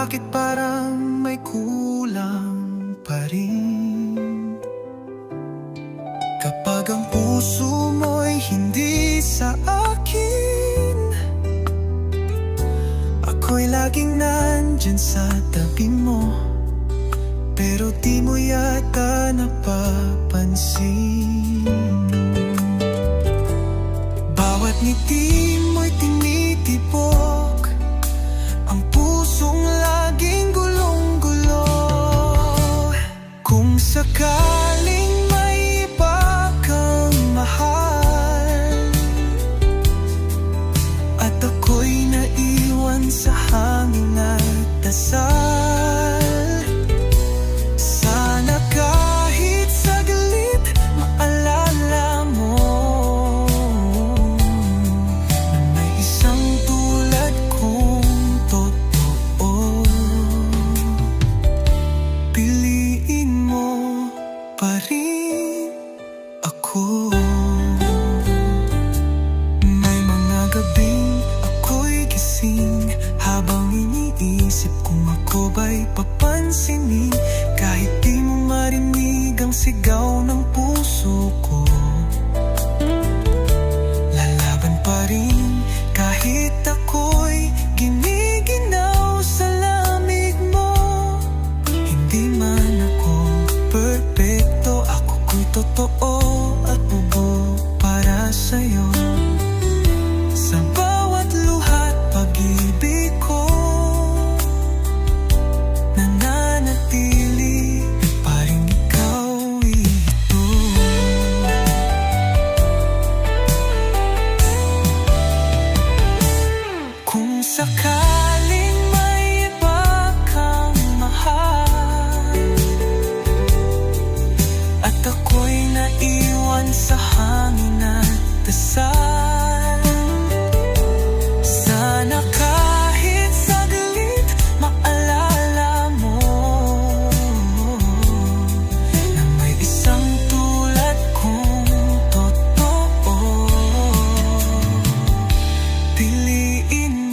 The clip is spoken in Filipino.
bakit parang may kulang pa rin? Kapag ang puso mo'y hindi sa akin Ako'y laging nandyan sa tabi mo. Pero di mo yata napapansin. Bawat ngiti sakaling may iba kang mahal. At ako'y naiwan sa hangin at dasal pa ako. May mga gabing ako'y Habang iniisip kung ako ba'y papansinin. Kahit di ang sigaw ng puso totoo at bugo para sa'yo. Sa bawat luhat pag-ibig ko Nananatili pa rin ikaw ito. Kung sakali Sana kahit saglit maalala mo Na may isang tulad kong Piliin